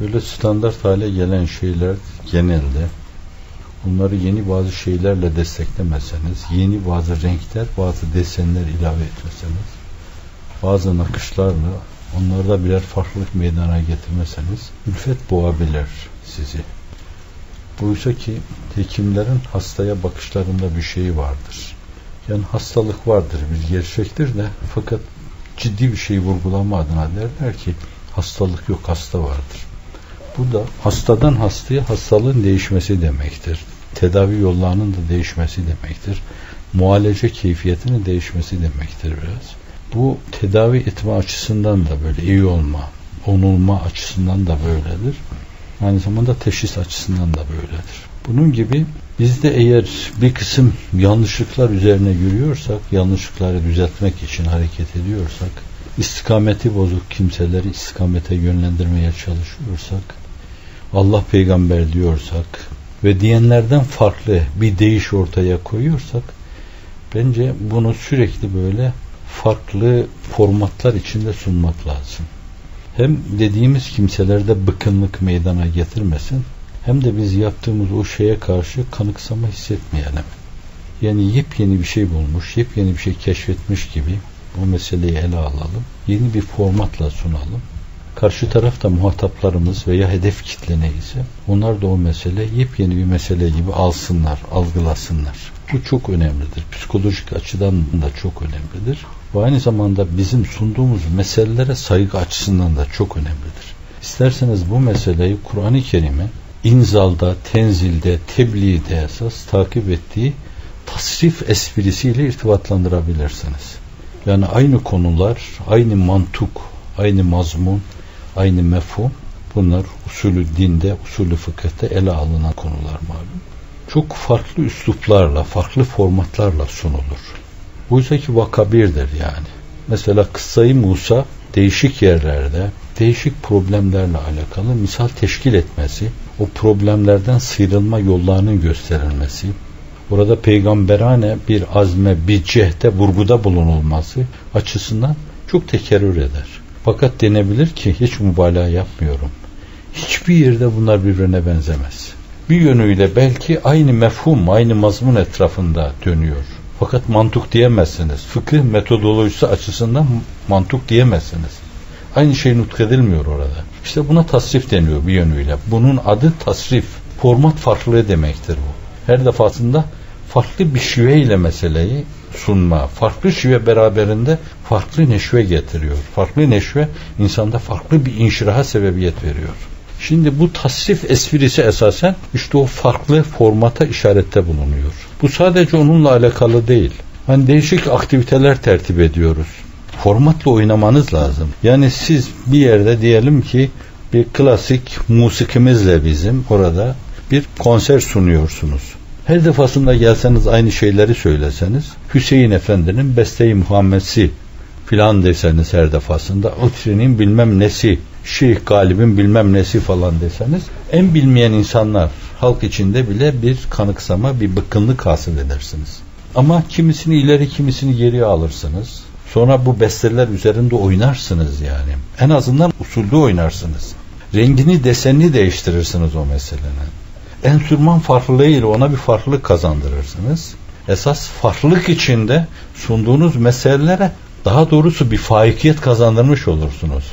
Böyle standart hale gelen şeyler genelde bunları yeni bazı şeylerle desteklemeseniz, yeni bazı renkler, bazı desenler ilave etmeseniz, bazı nakışlarla onlarda birer farklılık meydana getirmeseniz ülfet boğabilir sizi. Buysa ki hekimlerin hastaya bakışlarında bir şey vardır. Yani hastalık vardır, bir gerçektir de fakat ciddi bir şey vurgulama adına derler ki hastalık yok, hasta vardır. Bu da hastadan hastaya hastalığın değişmesi demektir. Tedavi yollarının da değişmesi demektir. Muhalece keyfiyetinin değişmesi demektir biraz. Bu tedavi etme açısından da böyle iyi olma, onulma açısından da böyledir. Aynı zamanda teşhis açısından da böyledir. Bunun gibi biz de eğer bir kısım yanlışlıklar üzerine yürüyorsak, yanlışlıkları düzeltmek için hareket ediyorsak, istikameti bozuk kimseleri istikamete yönlendirmeye çalışıyorsak, Allah peygamber diyorsak ve diyenlerden farklı bir değiş ortaya koyuyorsak, bence bunu sürekli böyle farklı formatlar içinde sunmak lazım. Hem dediğimiz kimselerde bıkınlık meydana getirmesin, hem de biz yaptığımız o şeye karşı kanıksama hissetmeyelim. Yani yepyeni bir şey bulmuş, yepyeni bir şey keşfetmiş gibi bu meseleyi ele alalım. Yeni bir formatla sunalım. Karşı tarafta muhataplarımız veya hedef kitle neyse onlar da o mesele yepyeni bir mesele gibi alsınlar, algılasınlar. Bu çok önemlidir. Psikolojik açıdan da çok önemlidir. Ve aynı zamanda bizim sunduğumuz meselelere saygı açısından da çok önemlidir. İsterseniz bu meseleyi Kur'an-ı Kerim'in inzalda, tenzilde, tebliğde esas takip ettiği tasrif esprisiyle irtibatlandırabilirsiniz. Yani aynı konular, aynı mantuk, aynı mazmun, aynı mefhum bunlar usulü dinde, usulü fıkıhta ele alınan konular malum. Çok farklı üsluplarla, farklı formatlarla sunulur. Buysa ki vaka birdir yani. Mesela kıssayı Musa değişik yerlerde, değişik problemlerle alakalı misal teşkil etmesi, o problemlerden sıyrılma yollarının gösterilmesi, orada peygamberane bir azme, bir cehde vurguda bulunulması açısından çok tekerrür eder. Fakat denebilir ki hiç mübalağa yapmıyorum. Hiçbir yerde bunlar birbirine benzemez. Bir yönüyle belki aynı mefhum, aynı mazmun etrafında dönüyor. Fakat mantık diyemezsiniz. Fıkıh metodolojisi açısından mantık diyemezsiniz. Aynı şey nutkedilmiyor orada. İşte buna tasrif deniyor bir yönüyle. Bunun adı tasrif. Format farklılığı demektir bu. Her defasında farklı bir şive meseleyi sunma, farklı şive beraberinde farklı neşve getiriyor. Farklı neşve insanda farklı bir inşiraha sebebiyet veriyor. Şimdi bu tasrif esprisi esasen işte o farklı formata işarette bulunuyor. Bu sadece onunla alakalı değil. Hani değişik aktiviteler tertip ediyoruz. Formatla oynamanız lazım. Yani siz bir yerde diyelim ki bir klasik musikimizle bizim orada bir konser sunuyorsunuz. Her defasında gelseniz aynı şeyleri söyleseniz Hüseyin Efendi'nin Beste-i Muhammed'si filan deseniz her defasında o trenin bilmem nesi Şeyh Galib'in bilmem nesi falan deseniz en bilmeyen insanlar halk içinde bile bir kanıksama bir bıkkınlık hasıl edersiniz. Ama kimisini ileri kimisini geriye alırsınız. Sonra bu besteler üzerinde oynarsınız yani. En azından usulde oynarsınız. Rengini desenini değiştirirsiniz o meselenin. Enstrüman farklılığıyla ona bir farklılık kazandırırsınız. Esas farklılık içinde sunduğunuz meselelere daha doğrusu bir faikiyet kazandırmış olursunuz.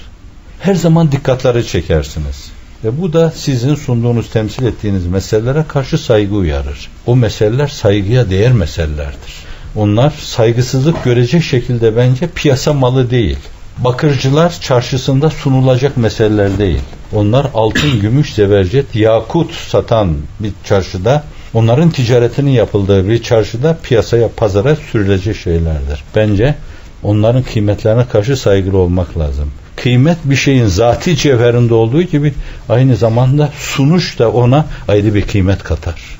Her zaman dikkatleri çekersiniz. Ve bu da sizin sunduğunuz, temsil ettiğiniz meselelere karşı saygı uyarır. O meseleler saygıya değer meselelerdir. Onlar saygısızlık görecek şekilde bence piyasa malı değil. Bakırcılar çarşısında sunulacak meseleler değil. Onlar altın, gümüş, zebercet, yakut satan bir çarşıda onların ticaretinin yapıldığı bir çarşıda piyasaya, pazara sürülecek şeylerdir. Bence onların kıymetlerine karşı saygılı olmak lazım. Kıymet bir şeyin zati cevherinde olduğu gibi aynı zamanda sunuş da ona ayrı bir kıymet katar.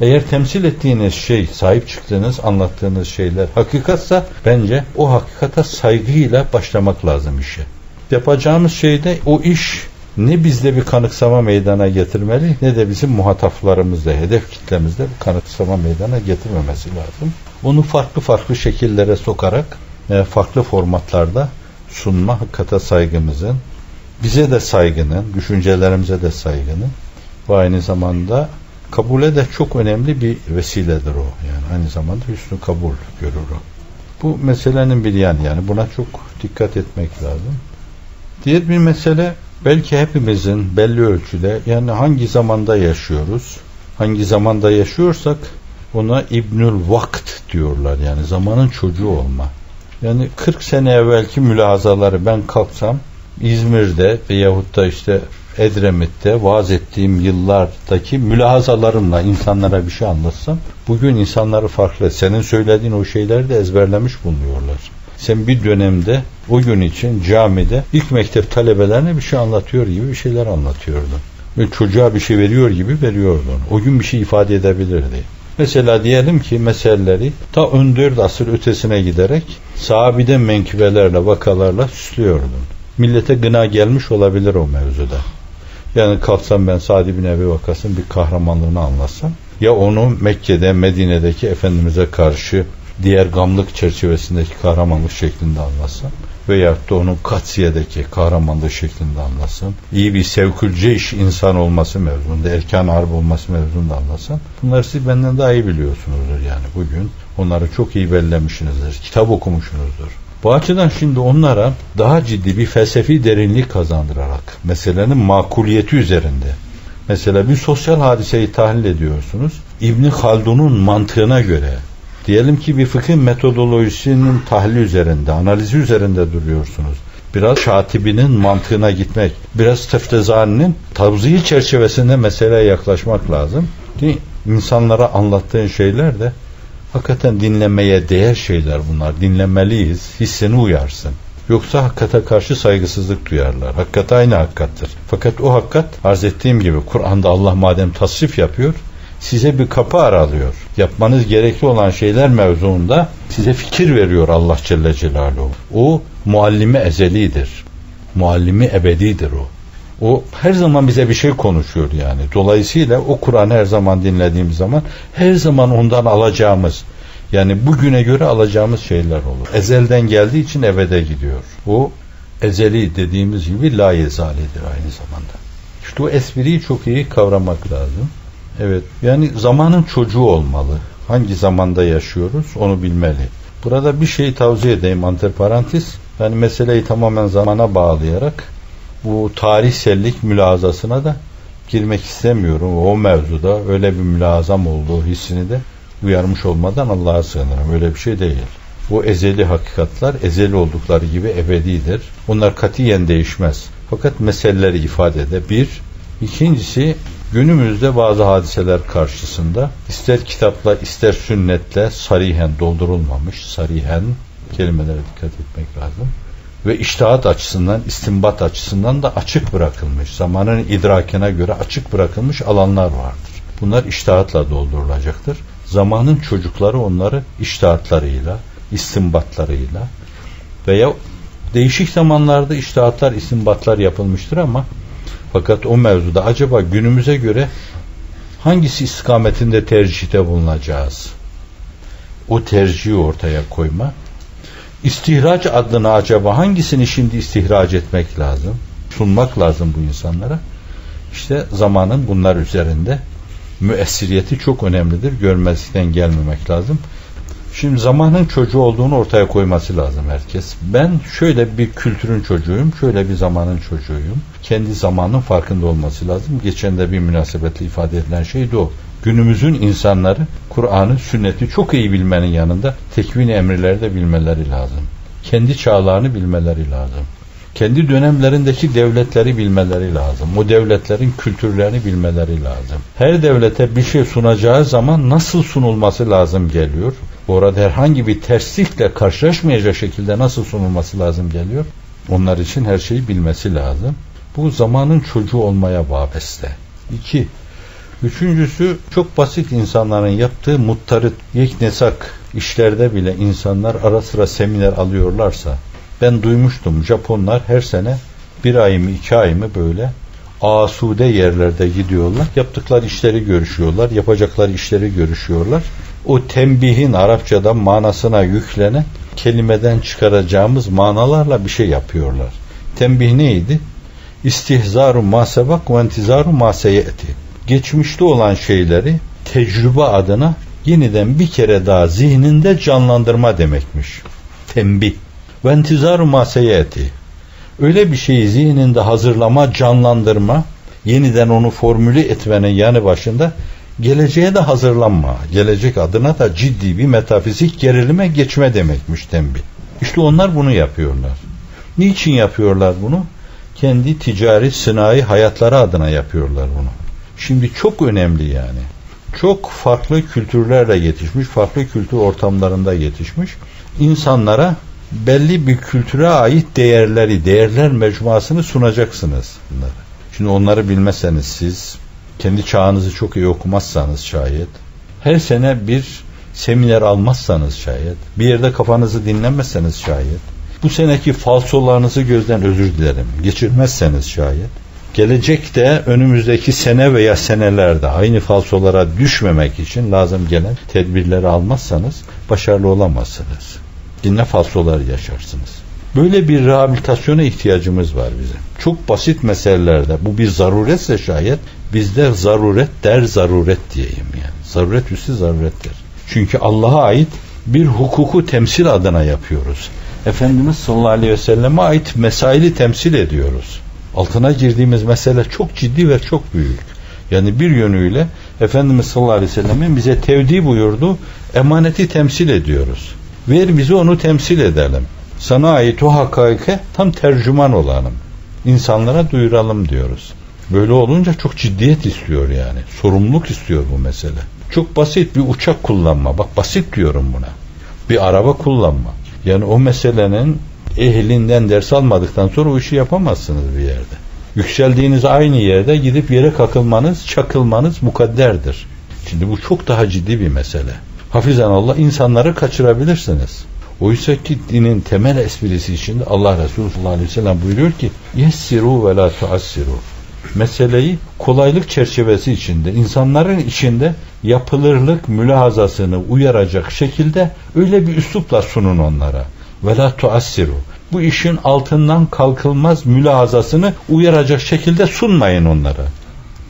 Eğer temsil ettiğiniz şey, sahip çıktığınız, anlattığınız şeyler hakikatsa bence o hakikata saygıyla başlamak lazım işe. Yapacağımız şeyde o iş ne bizde bir kanıksama meydana getirmeli ne de bizim muhataplarımızda, hedef kitlemizde bir kanıksama meydana getirmemesi lazım. Onu farklı farklı şekillere sokarak e, farklı formatlarda sunma hakikate saygımızın bize de saygının, düşüncelerimize de saygının ve aynı zamanda kabule de çok önemli bir vesiledir o. Yani aynı zamanda hüsnü kabul görür o. Bu meselenin bir yanı yani buna çok dikkat etmek lazım. Diğer bir mesele belki hepimizin belli ölçüde yani hangi zamanda yaşıyoruz? Hangi zamanda yaşıyorsak ona İbnül Vakt diyorlar yani zamanın çocuğu olma. Yani 40 sene evvelki mülahazaları ben kalksam İzmir'de veyahut da işte Edremit'te vaaz ettiğim yıllardaki mülahazalarımla insanlara bir şey anlatsam bugün insanları farklı. Senin söylediğin o şeyleri de ezberlemiş bulunuyorlar. Sen bir dönemde o gün için camide ilk mektep talebelerine bir şey anlatıyor gibi bir şeyler anlatıyordun. Ve çocuğa bir şey veriyor gibi veriyordun. O gün bir şey ifade edebilirdi. Mesela diyelim ki meseleleri ta 14 asır ötesine giderek sahabiden menkıbelerle, vakalarla süslüyordun. Millete gına gelmiş olabilir o mevzuda. Yani kalksam ben Sa'd bin Ebi Vakas'ın bir kahramanlığını anlatsam ya onu Mekke'de, Medine'deki Efendimiz'e karşı diğer gamlık çerçevesindeki kahramanlık şeklinde anlatsam veyahut da onun Katsiye'deki kahramanlığı şeklinde anlatsam, iyi bir sevkülce iş insan olması mevzunda, erkan harp olması mevzunda anlatsam, bunları siz benden daha iyi biliyorsunuzdur yani bugün. Onları çok iyi bellemişsinizdir, kitap okumuşsunuzdur. Bu açıdan şimdi onlara daha ciddi bir felsefi derinlik kazandırarak meselenin makuliyeti üzerinde Mesela bir sosyal hadiseyi tahlil ediyorsunuz. İbni Haldun'un mantığına göre diyelim ki bir fıkıh metodolojisinin tahlili üzerinde, analizi üzerinde duruyorsunuz. Biraz Şatibi'nin mantığına gitmek, biraz Teftezani'nin tavzihi çerçevesinde meseleye yaklaşmak lazım. Ki insanlara anlattığın şeyler de hakikaten dinlemeye değer şeyler bunlar. Dinlemeliyiz, hissini uyarsın. Yoksa hakikate karşı saygısızlık duyarlar. Hakikat aynı hakikattır. Fakat o hakikat arz ettiğim gibi Kur'an'da Allah madem tasrif yapıyor, size bir kapı aralıyor. Yapmanız gerekli olan şeyler mevzuunda size fikir veriyor Allah Celle Celaluhu. O muallimi ezelidir. Muallimi ebedidir o. O her zaman bize bir şey konuşuyor yani. Dolayısıyla o Kur'an'ı her zaman dinlediğimiz zaman her zaman ondan alacağımız yani bugüne göre alacağımız şeyler olur. Ezelden geldiği için ebede gidiyor. O ezeli dediğimiz gibi la yezalidir aynı zamanda. İşte o espriyi çok iyi kavramak lazım. Evet yani zamanın çocuğu olmalı. Hangi zamanda yaşıyoruz onu bilmeli. Burada bir şey tavsiye edeyim antiparantez. Yani meseleyi tamamen zamana bağlayarak bu tarihsellik mülazasına da girmek istemiyorum. O mevzuda öyle bir mülazam olduğu hissini de uyarmış olmadan Allah'a sığınırım. Öyle bir şey değil. Bu ezeli hakikatlar ezeli oldukları gibi ebedidir. Onlar katiyen değişmez. Fakat meseleleri ifade eder. Bir. İkincisi günümüzde bazı hadiseler karşısında ister kitapla ister sünnetle sarihen doldurulmamış, sarihen kelimelere dikkat etmek lazım. Ve iştahat açısından, istimbat açısından da açık bırakılmış, zamanın idrakine göre açık bırakılmış alanlar vardır. Bunlar iştahatla doldurulacaktır. Zamanın çocukları onları iştahatlarıyla, istimbatlarıyla veya değişik zamanlarda iştahatlar, istimbatlar yapılmıştır ama fakat o mevzuda acaba günümüze göre hangisi istikametinde tercihte bulunacağız? O tercihi ortaya koyma. İstihraç adına acaba hangisini şimdi istihraç etmek lazım? Sunmak lazım bu insanlara. İşte zamanın bunlar üzerinde müessiriyeti çok önemlidir. Görmezlikten gelmemek lazım. Şimdi zamanın çocuğu olduğunu ortaya koyması lazım herkes. Ben şöyle bir kültürün çocuğuyum, şöyle bir zamanın çocuğuyum. Kendi zamanın farkında olması lazım. Geçen de bir münasebetle ifade edilen şey de o. Günümüzün insanları Kur'an'ı, sünneti çok iyi bilmenin yanında tekvin emirleri de bilmeleri lazım. Kendi çağlarını bilmeleri lazım kendi dönemlerindeki devletleri bilmeleri lazım. O devletlerin kültürlerini bilmeleri lazım. Her devlete bir şey sunacağı zaman nasıl sunulması lazım geliyor. Orada herhangi bir terslikle karşılaşmayacak şekilde nasıl sunulması lazım geliyor. Onlar için her şeyi bilmesi lazım. Bu zamanın çocuğu olmaya vabeste. İki, Üçüncüsü çok basit insanların yaptığı muttarıt, yeknesak işlerde bile insanlar ara sıra seminer alıyorlarsa ben duymuştum Japonlar her sene bir ay mı iki ay mı böyle asude yerlerde gidiyorlar. Yaptıkları işleri görüşüyorlar. Yapacakları işleri görüşüyorlar. O tembihin Arapçada manasına yüklenen kelimeden çıkaracağımız manalarla bir şey yapıyorlar. Tembih neydi? İstihzaru masebak ve intizaru maseyeti. Geçmişte olan şeyleri tecrübe adına yeniden bir kere daha zihninde canlandırma demekmiş. Tembih. Ve intizaru maseyeti. Öyle bir şeyi zihninde hazırlama, canlandırma, yeniden onu formüle etmenin yanı başında geleceğe de hazırlanma. Gelecek adına da ciddi bir metafizik gerilime geçme demekmiş tembih. İşte onlar bunu yapıyorlar. Niçin yapıyorlar bunu? Kendi ticari, sınai hayatları adına yapıyorlar bunu. Şimdi çok önemli yani. Çok farklı kültürlerle yetişmiş, farklı kültür ortamlarında yetişmiş insanlara belli bir kültüre ait değerleri, değerler mecmuasını sunacaksınız bunları. Şimdi onları bilmezseniz siz, kendi çağınızı çok iyi okumazsanız şayet, her sene bir seminer almazsanız şayet, bir yerde kafanızı dinlemezseniz şayet, bu seneki falsolarınızı gözden özür dilerim, geçirmezseniz şayet, gelecekte önümüzdeki sene veya senelerde aynı falsolara düşmemek için lazım gelen tedbirleri almazsanız başarılı olamazsınız. Yine falsolar yaşarsınız. Böyle bir rehabilitasyona ihtiyacımız var bizim. Çok basit meselelerde bu bir zaruretse şayet bizde zaruret der zaruret diyeyim yani. Zaruret üstü zarurettir. Çünkü Allah'a ait bir hukuku temsil adına yapıyoruz. Efendimiz sallallahu aleyhi ve selleme ait mesaili temsil ediyoruz. Altına girdiğimiz mesele çok ciddi ve çok büyük. Yani bir yönüyle Efendimiz sallallahu aleyhi ve sellemin bize tevdi buyurdu, emaneti temsil ediyoruz. Ver bizi onu temsil edelim. Sana ait o hakaike tam tercüman olalım. İnsanlara duyuralım diyoruz. Böyle olunca çok ciddiyet istiyor yani. Sorumluluk istiyor bu mesele. Çok basit bir uçak kullanma. Bak basit diyorum buna. Bir araba kullanma. Yani o meselenin ehlinden ders almadıktan sonra o işi yapamazsınız bir yerde. Yükseldiğiniz aynı yerde gidip yere kakılmanız, çakılmanız mukadderdir. Şimdi bu çok daha ciddi bir mesele. Hafizan Allah insanları kaçırabilirsiniz. Oysa ki dinin temel esprisi içinde Allah Resulü sallallahu aleyhi ve sellem buyuruyor ki yessiru ve la tuassiru. Meseleyi kolaylık çerçevesi içinde, insanların içinde yapılırlık mülahazasını uyaracak şekilde öyle bir üslupla sunun onlara. Ve la tuassiru. Bu işin altından kalkılmaz mülahazasını uyaracak şekilde sunmayın onlara.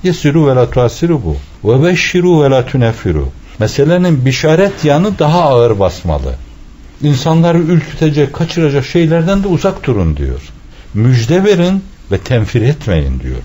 Yessiru ve la tuassiru bu. Ve beşşiru ve la tuneffiru. Meselenin bişaret yanı daha ağır basmalı. İnsanları ürkütecek, kaçıracak şeylerden de uzak durun diyor. Müjde verin ve tenfir etmeyin diyor.